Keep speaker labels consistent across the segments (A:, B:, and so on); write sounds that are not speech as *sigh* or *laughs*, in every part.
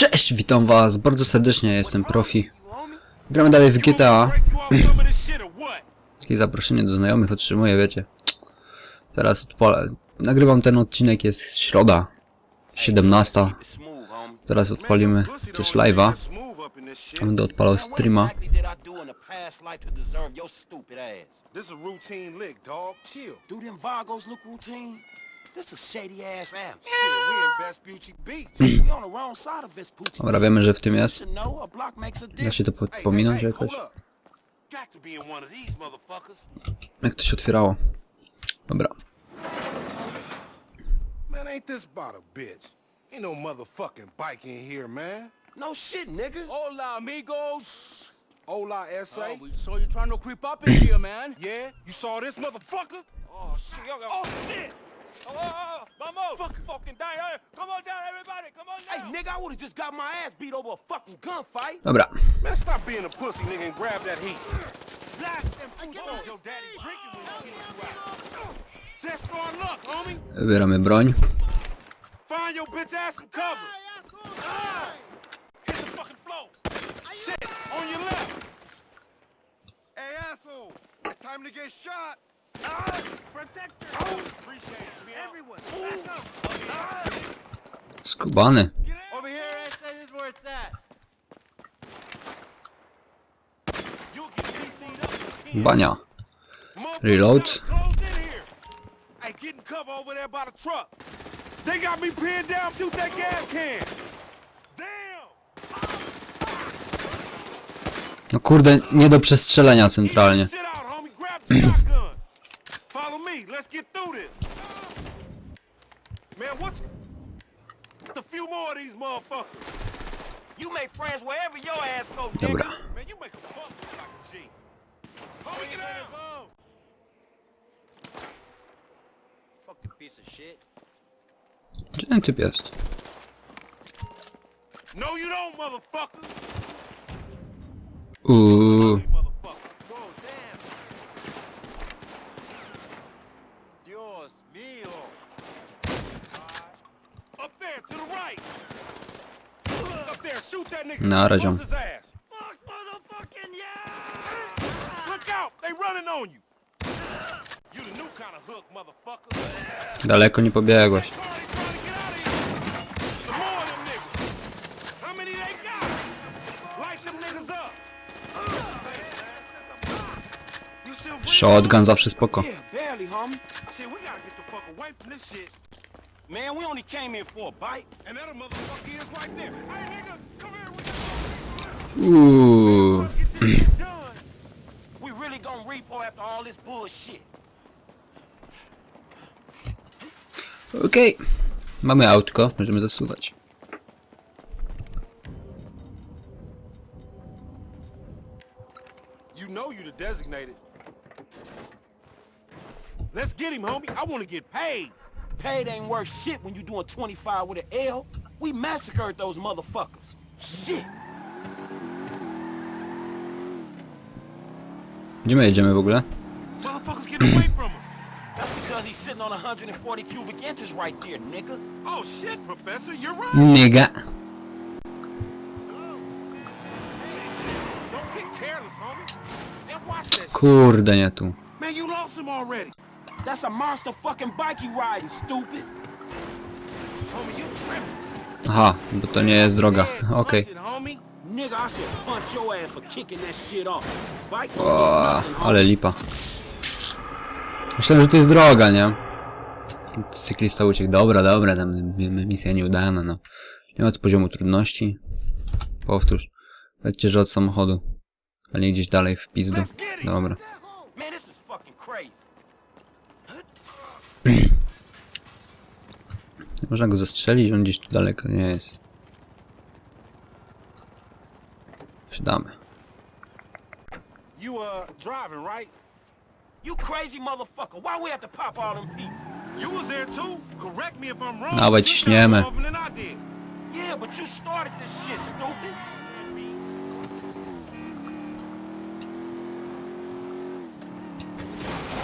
A: Cześć, witam was bardzo serdecznie, jestem Profi. Gramy dalej w GTA. Takie zaproszenie do znajomych otrzymuję, wiecie. Teraz odpalę. Nagrywam ten odcinek, jest środa. 17. Teraz odpalimy też live'a. Będę odpalał streama.
B: This a routine lick, dog. Chill.
C: Do them Vagos look routine? This a shady ass amp.
B: Shit, we in Vespucci Beach.
C: We on the wrong side of Vespucci.
A: Dobra, wiemy, że w tym jest.
C: To know a block makes a
A: Da
C: difference.
A: się to
B: hey,
A: jakoś? Jak to się otwierało? Dobra.
B: Man, ain't this about a bitch? Ain't no motherfucking bike in here, man.
C: No shit, nigga.
D: Hola, amigos.
B: Hola, S.A.
D: Oh, we saw you trying to creep up in here, man.
B: Yeah? You saw this motherfucker?
D: Oh, shit.
B: Oh, shit!
D: Oh, oh, oh, vamos. fucking down. Hey, come on down, everybody. Come on
C: Hey,
D: down.
C: nigga, I would've just got my ass beat over a fucking gunfight.
A: Dobra.
B: Man, stop being a pussy, nigga, and grab that heat. Blast them putos your daddy drinking when he gets you out. Just start luck, homie.
A: Wybieramy broń.
B: Find your bitch ass some cover. Ah! Hit the fucking floor. Shit, on your left. Hey, asshole. It's time to get shot.
A: Skubany. Bania. Reload.
B: They got me pinned down. Shoot that gas can.
A: No kurde, nie do przestrzelenia centralnie.
B: These motherfuckers?
C: You make friends wherever your ass goes, nigga.
A: Dobra.
B: Man, you make a buck look like a G. Homie, get out.
C: Fucking piece of shit.
A: Gdzie ten typ jest?
B: No, you don't, motherfucker.
A: Uuu.
B: Niggas. Up. You still breathing?
A: Shotgun zawsze spoko.
C: Man, we only came here for a bite.
B: And that motherfucker is right there. Hey, nigga, come here with shit done.
C: We really gonna repo after all this bullshit.
A: Okej. Mamy autko, możemy zasuwać.
B: You know you the designated. Let's get him, homie. I want to get paid.
C: Paid ain't worth shit when you doing 25 with an L. We massacred those motherfuckers. Shit.
A: Gdzie my jedziemy w ogóle?
B: Motherfuckers get away from him.
C: That's because he's sitting on 140 cubic inches right there, nigga.
B: Oh shit, Professor, you're right.
A: Niga.
B: Don't get careless, homie. And watch that shit.
A: Kurde, nie tu.
B: Man, you lost him already.
C: That's a monster fucking bike you riding, stupid.
B: Homie, you tripping.
A: Aha, bo to nie jest droga. Okej.
C: Nigga, I should punch your ass for kicking that shit off. Bike don't
A: O,
C: do nothing, homie.
A: ale lipa. Myślałem, że to jest droga, nie? Cyklista uciekł. Dobra, dobra, tam misja nieudana, no. Nie ma tu poziomu trudności. Powtórz. Powiedzcie, że od samochodu. A nie gdzieś dalej w pizdu. Dobra.
C: Man, this is fucking crazy.
A: Można go zastrzelić, on gdzieś tu daleko nie jest. Siadamy.
B: You uh driving, right?
C: You crazy motherfucker. Why we have to pop all them people?
B: You was there too. Correct me if I'm wrong.
A: Dawaj, ciśniemy.
C: Yeah, but you started this shit, stupid.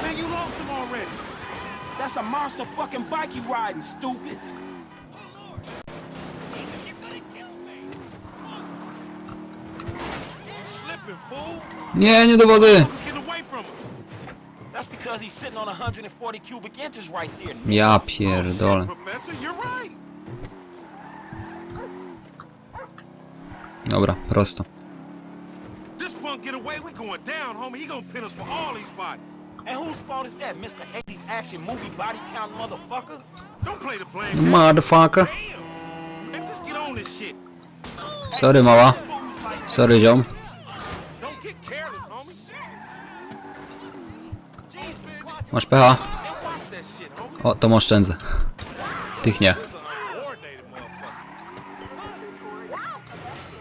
B: Man, you lost him already.
C: That's a monster fucking bike you riding, stupid.
A: Nie, nie do wody! Ja pierdolę.
B: Oh,
A: Dobra, prosto.
B: This punk get away, we going down, homie. He gonna pin us for all these bodies.
C: And whose fault is that, Mr. 80s action movie body count motherfucker?
B: Don't play the blame.
A: Motherfucker.
B: Damn. Just get on this shit.
A: Sorry, mała. Sorry, ziom.
B: Don't get careless, homie. Jeez, man.
A: Masz pecha? O, to oszczędzę. Tych nie.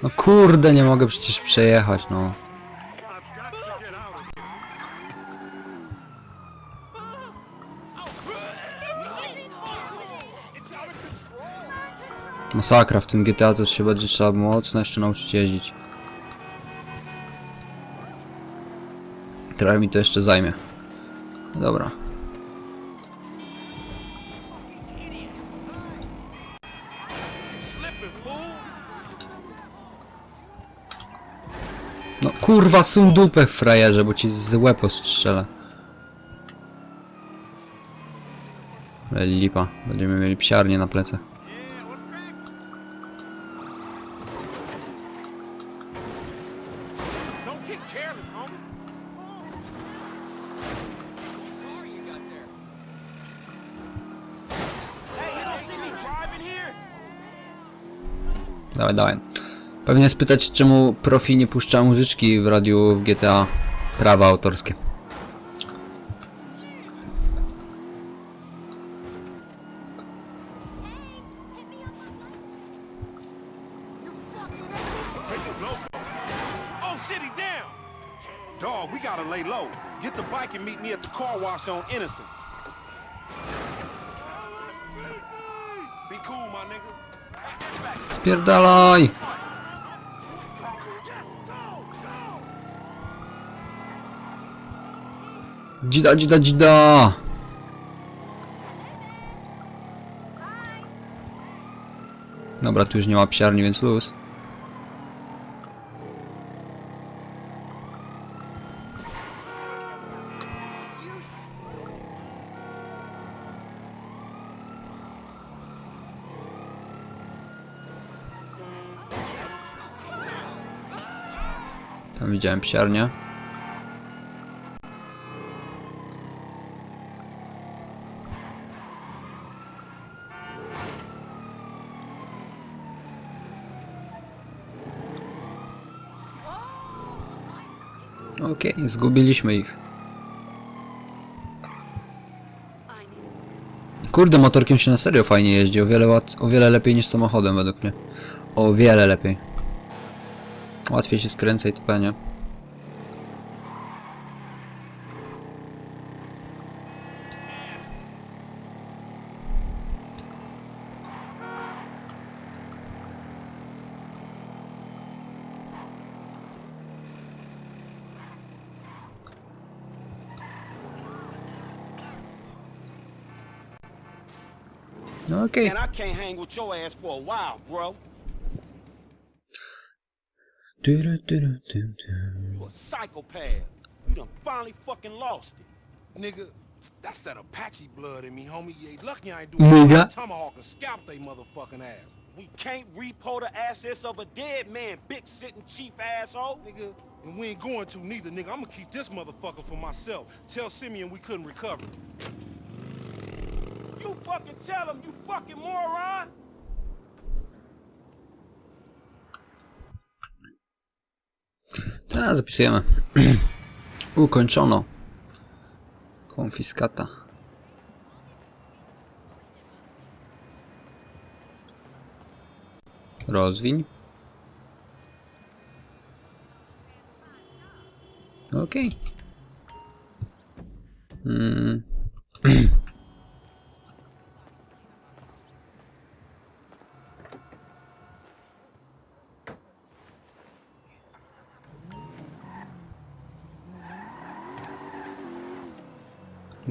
A: No kurde, nie mogę przecież przejechać, no. Masakra w tym GTA to się będzie trzeba mocno jeszcze nauczyć jeździć. Trochę mi to jeszcze zajmie. Dobra.
B: Slipping, fool.
A: No kurwa, sun dupę frajerze, bo ci z łeb ostrzelę. Lipa. Będziemy mieli psiarnię na plecach. Dawaj, dawaj. Pewnie spytać, czemu profi nie puszcza muzyczki w radiu w GTA. Prawa autorskie.
B: Oh. Dog, we gotta lay low. Get the bike and meet me at the car wash on Innocence. Be cool, my nigga.
A: Spierdalaj! Dzida, dzida, dzida! Dobra, tu już nie ma psiarni, więc luz. Tam widziałem psiarnię. Okej, zgubiliśmy ich. Kurde, motorkiem się na serio fajnie jeździ, o wiele, o wiele lepiej niż samochodem według mnie. O wiele lepiej. Łatwiej się skręca i okej.
C: Man, I can't hang with your ass for a while, bro.
A: Tyry, tyry, tym, tym.
C: You a psychopath. You done finally fucking lost it.
B: Nigga, that's that Apache blood in me, homie. You ain't lucky I ain't do
A: Nigga.
B: tomahawk and scalp they motherfucking ass.
C: We can't repo the assets of a dead man, big sitting cheap asshole.
B: Nigga, and we ain't going to neither, nigga. I'm gonna keep this motherfucker for myself. Tell Simeon we couldn't recover. it.
C: You fucking tell him, you fucking moron.
A: Teraz zapisujemy. *clears throat* Ukończono. Konfiskata. Rozwiń. Okej. Mm. *clears throat*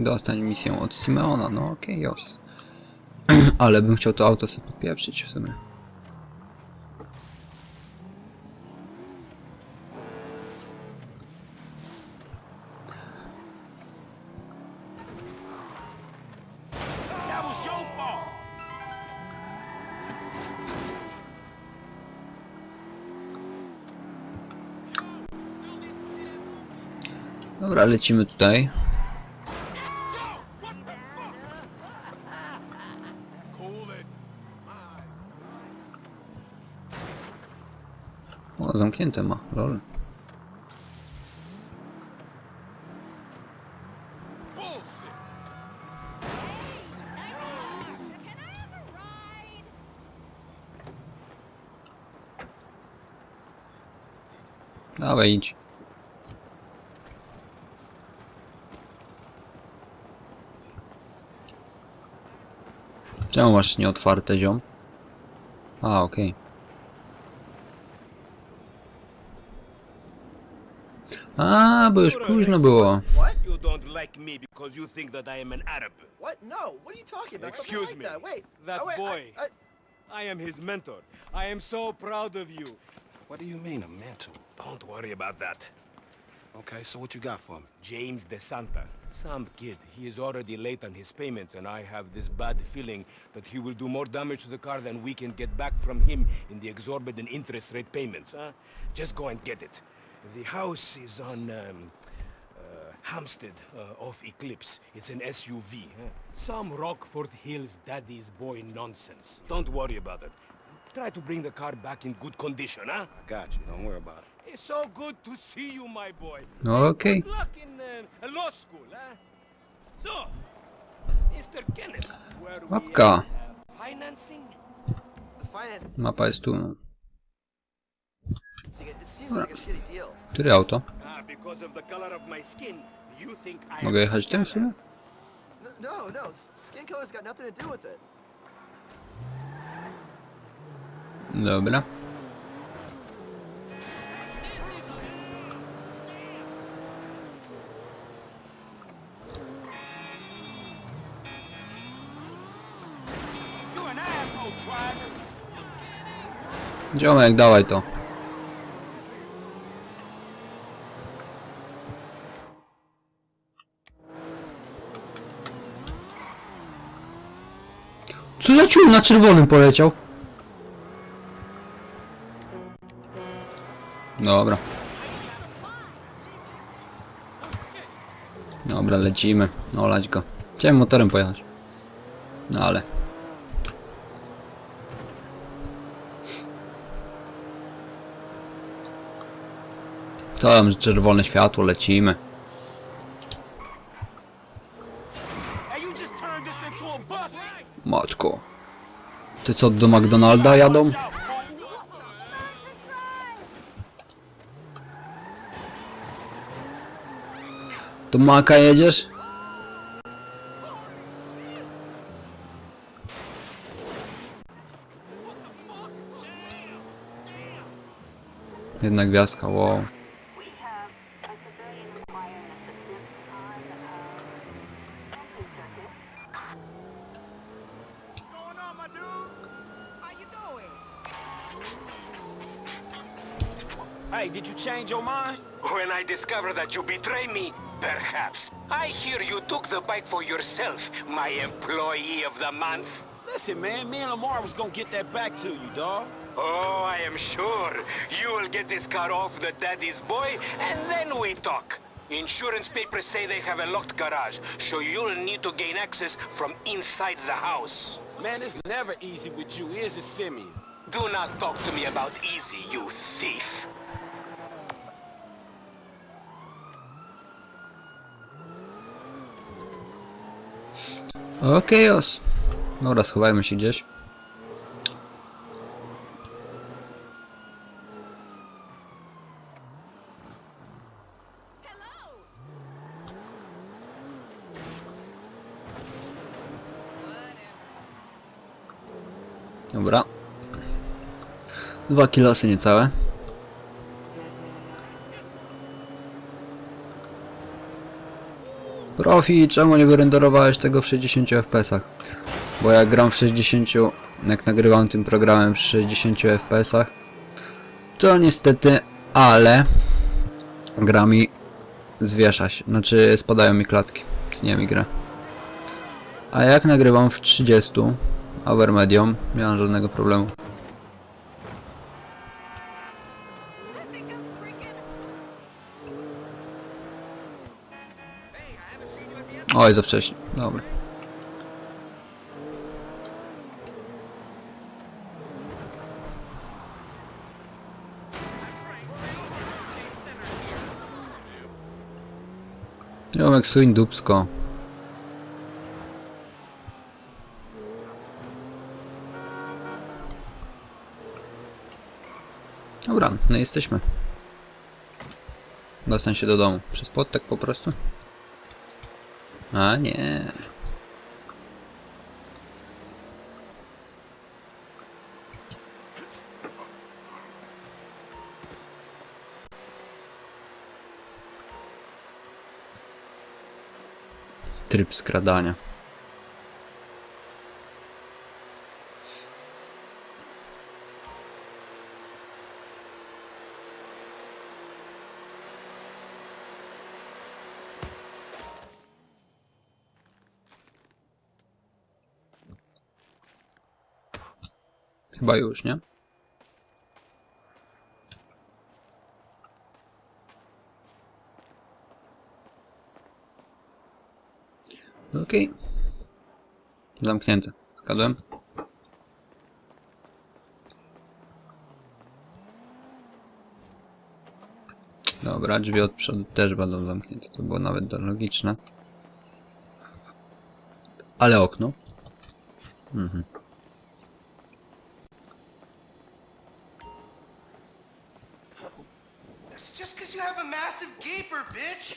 A: dostań misję od Simeona, no okej, okay. *clears throat* Ale bym chciał to auto sobie popieprzyć w sumie. Dobra, lecimy tutaj. O, zamknięte ma, lol. Dawaj, idź. Czemu masz nieotwarte, ziom? A, okej. A, bo już późno było.
E: What? You don't like me because you think that I am an Arab.
F: What? No. What are you talking about? Something
E: Excuse
F: like
E: me.
F: That. Wait.
E: That
F: oh, wait,
E: boy.
F: I, I,
E: I am his mentor. I am so proud of you.
C: What do you mean, a mentor?
E: Don't worry about that.
C: Okay, so what you got for me?
E: James DeSanta, some kid. He is already late on his payments, and I have this bad feeling that he will do more damage to the car than we can get back from him in the exorbitant interest rate payments, huh? Just go and get it. The house is on, um, uh, Hampstead, uh, off Eclipse. It's an SUV, huh? Some Rockford Hills daddy's boy nonsense. Don't worry about it. Try to bring the car back in good condition, huh?
C: I got you. Don't worry about it.
E: It's so good to see you, my boy.
A: Okay.
E: Good luck in uh, law school, huh? So, Mr. Kenneth, where we
A: Łapka.
E: at, uh, financing?
F: the finance.
A: Mapa jest tu.
E: Think I
A: Mogę jechać tym w sumie?
F: No, no, no. s- Skin color's got nothing to do with it.
A: Dobra.
C: You're an asshole, driver.
A: Dziomek, dawaj to. Co za ciul na czerwonym poleciał? Dobra. Dobra, lecimy. No, lać go. Chciałem motorem pojechać. No ale. Tam, czerwone światło, lecimy. Co, do McDonalda jadą? Do Maka jedziesz? Jedna gwiazdka, wow.
C: Change your mind?
E: When I discover that you betray me, perhaps. I hear you took the bike for yourself, my employee of the month.
C: Listen, man, me and Lamar was gonna get that back to you, dawg.
E: Oh, I am sure. You will get this car off the daddy's boy, and then we talk. Insurance papers say they have a locked garage, so you'll need to gain access from inside the house.
C: Man, it's never easy with you, is it, Simeon?
E: Do not talk to me about easy, you thief.
A: Okej, os. Dobra, schowajmy się gdzieś. Dobra. Dwa kilosy niecałe. Profi, czemu nie wyrenderowałeś tego w 60 fps? Bo jak gram w 60, jak nagrywam tym programem w 60 fps, to niestety, ale gra mi zwiesza się, znaczy spadają mi klatki, tnie mi grę. A jak nagrywam w 30, over medium, nie mam żadnego problemu. Oj, za wcześnie. Dobra. Romek suń dupsko. Dobra, no jesteśmy. Dostań się do domu. Przez płot tak po prostu? A nie. Tryb skradania. Chyba już, nie? Okej. Zamknięte. Zgadłem? Dobra, drzwi od przodu też będą zamknięte. To było nawet logiczne. Ale okno. Mhm.
F: That's just because you have a massive gaper, bitch.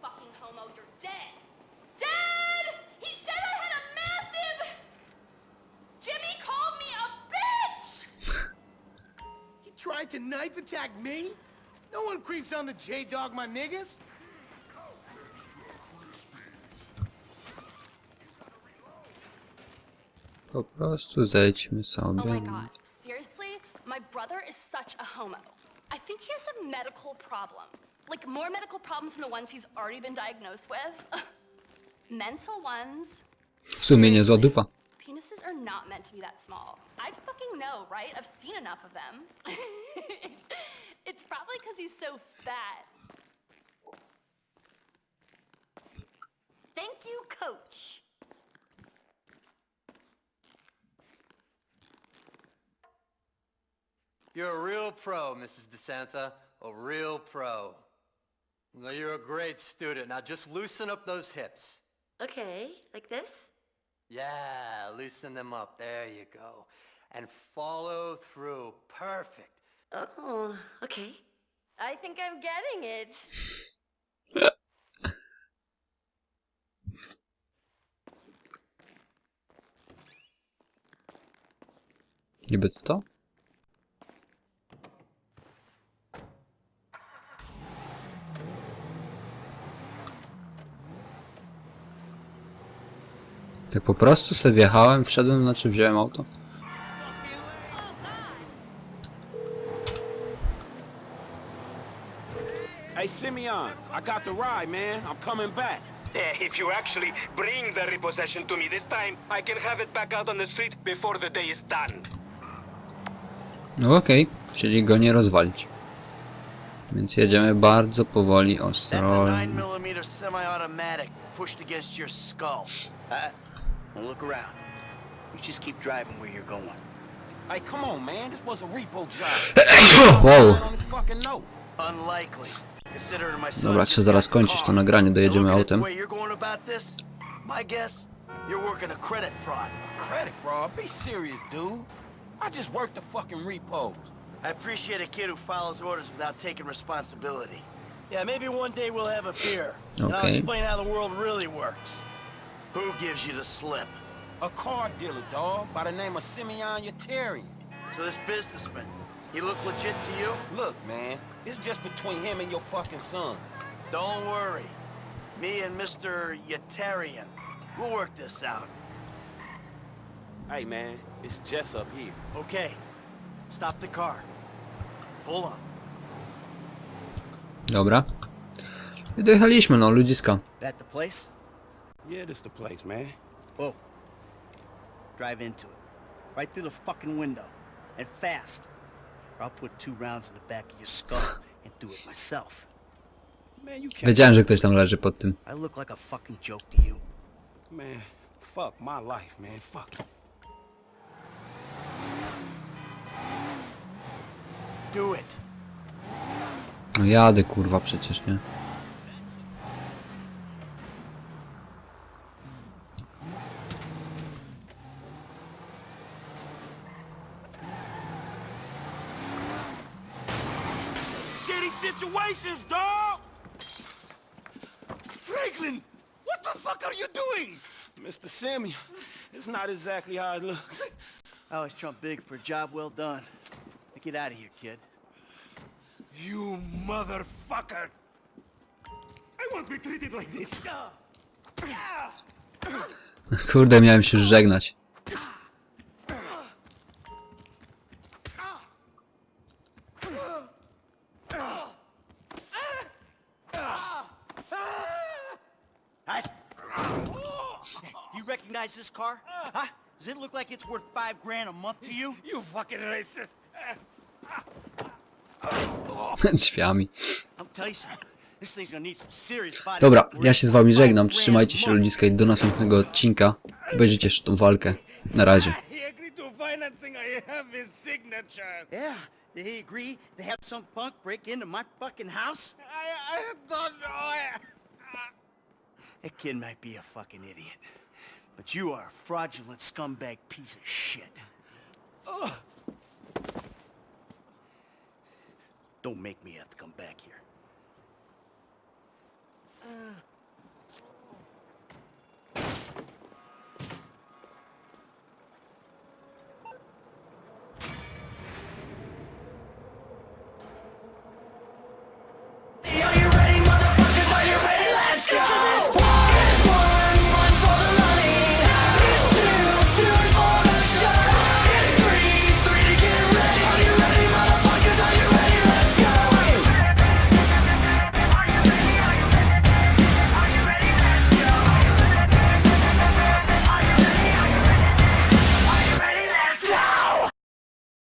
G: Fucking homo, you're dead. Dad! He said I had a massive... Jimmy called me a bitch!
B: He tried to knife attack me? No one creeps on the J-Dog, my niggas.
A: Po prostu zejdźmy sobie.
G: Oh my god, seriously? My brother is such a homo. I think he has a medical problem. Like, more medical problems than the ones he's already been diagnosed with. *sighs* Mental ones.
A: W sumie niezła dupa.
G: Penises are not meant to be that small. I fucking know, right? I've seen enough of them. *laughs* it's probably because he's so fat.
H: Thank you, coach.
F: You're a real pro, Mrs. DeSanta. A real pro. No, you're a great student. Now just loosen up those hips.
H: Okay, like this?
F: Yeah, loosen them up. There you go. And follow through. Perfect.
H: Oh, okay. I think I'm getting it.
A: Niby co to? Tak po prostu sobie wjechałem, wszedłem, znaczy wziąłem auto.
C: Hey, Simeon, I got the ride, man. I'm coming back.
E: Eh, If you actually bring the repossession to me this time, I can have it back out on the street before the day is done.
A: No okej, czyli go nie rozwalić. Więc jedziemy bardzo powoli,
F: That's a
A: ostrożnie.
F: 9mm semi-automatic pushed against your skull.
I: Uh, well, look around. You just keep driving where you're going.
C: Hey, come on, man. This was a repo job.
A: Wow.
C: on his fucking note.
F: Unlikely. Considering my
A: Dobra,
F: just
A: trzeba zaraz
F: got
A: kończyć to nagranie, dojedziemy
F: Looking at the
A: autem.
F: way you're going about this, my guess, you're working a credit fraud.
C: Credit fraud? Be serious, dude. I just worked the fucking repos.
F: I appreciate a kid who follows orders without taking responsibility. Yeah, maybe one day we'll have a beer. And I'll
A: Okay.
F: explain how the world really works. Who gives you the slip?
C: A car dealer, dog, by the name of Simeon Yetarian.
F: So this businessman, he look legit to you?
C: Look, man, it's just between him and your fucking son.
F: Don't worry. Me and Mr. Yatarian, we'll work this out.
C: Hey, man, it's Jess up here.
F: Okay, stop the car. Pull up.
A: Dobra. I dojechaliśmy, no, ludziska.
I: That the place?
C: Yeah, this the place, man.
I: Whoa. Drive into it. Right through the fucking window. And fast. Or I'll put two rounds in the back of your skull and do it myself. Man, you can't.
A: Wiedziałem, że ktoś tam leży pod tym.
I: I look like a fucking joke to you.
C: Man, fuck my life, man. Fuck.
I: Do it.
A: No jadę kurwa przecież, nie?
C: Shitty situations, dog!
I: Franklin, what the fuck are you doing?
C: Simeon, it's not exactly how it looks.
I: I always trump big for a job well done. Now get out of here, kid.
C: You motherfucker! I won't be treated like this.
A: Kurde, miałem się żegnać.
I: I... You recognize this car? Huh? Does it look like it's worth five grand a month to you?
C: You fucking racist. *laughs*
A: Drzwiami.
I: I'll tell you something. This thing's gonna need some serious body
A: Dobra, ja się z wami żegnam. Trzymajcie się ludziska i do następnego odcinka. Obejrzyjcie jeszcze tą walkę. Na razie.
I: Yeah, agree some punk break into my fucking house?
C: I, I don't know. I,
I: That kid might be a fucking idiot. But you are a fraudulent scumbag piece of shit. Ugh. Don't make me have to come back here. Uh.